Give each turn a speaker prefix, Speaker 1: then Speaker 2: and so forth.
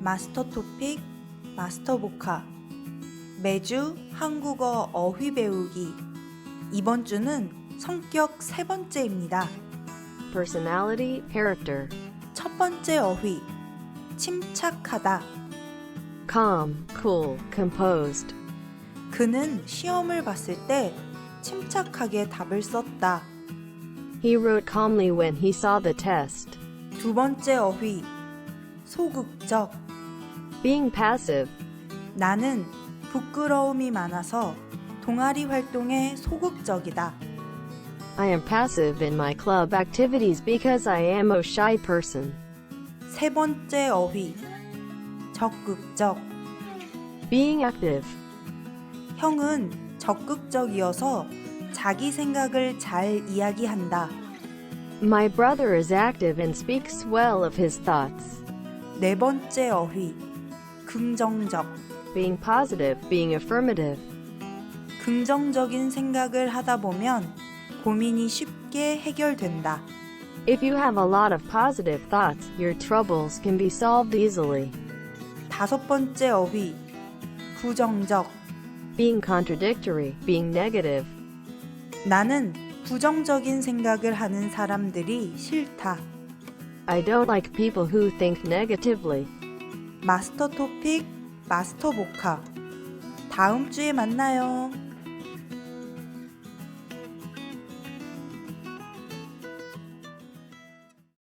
Speaker 1: 마스터 토픽, 마스터 보카. 매주 한국어 어휘 배우기. 이번 주는 성격 세 번째입니다.
Speaker 2: personality, character,
Speaker 1: 첫 번째 어휘. 침착하다.
Speaker 2: calm, cool, composed,
Speaker 1: 그는 시험을 봤을 때 침착하게 답을 썼다.
Speaker 2: he wrote calmly when he saw the test,
Speaker 1: 두 번째 어휘. 소극적.
Speaker 2: Being passive,
Speaker 1: 나는 부끄러움이 많아서 동아리 활동에 소극적이다.
Speaker 2: I am passive in my club activities because I am a shy person,
Speaker 1: 세 번째 어휘. 적극적.
Speaker 2: being active,
Speaker 1: 형은 적극적이어서 자기 생각을 잘 이야기한다.
Speaker 2: my brother is active and speaks well of his thoughts,
Speaker 1: 네 번째 어휘. 긍정적.
Speaker 2: being positive, being affirmative,
Speaker 1: 긍정적인 생각을 하다 보면 고민이 쉽게 해결된다.
Speaker 2: if you have a lot of positive thoughts, your troubles can be solved easily,
Speaker 1: 다섯 번째 어휘. 부정적.
Speaker 2: being contradictory, being negative,
Speaker 1: 나는 부정적인 생각을 하는 사람들이 싫다.
Speaker 2: I don't like people who think negatively.
Speaker 1: 마스터 토픽, 마스터 보카. 다음 주에 만나요.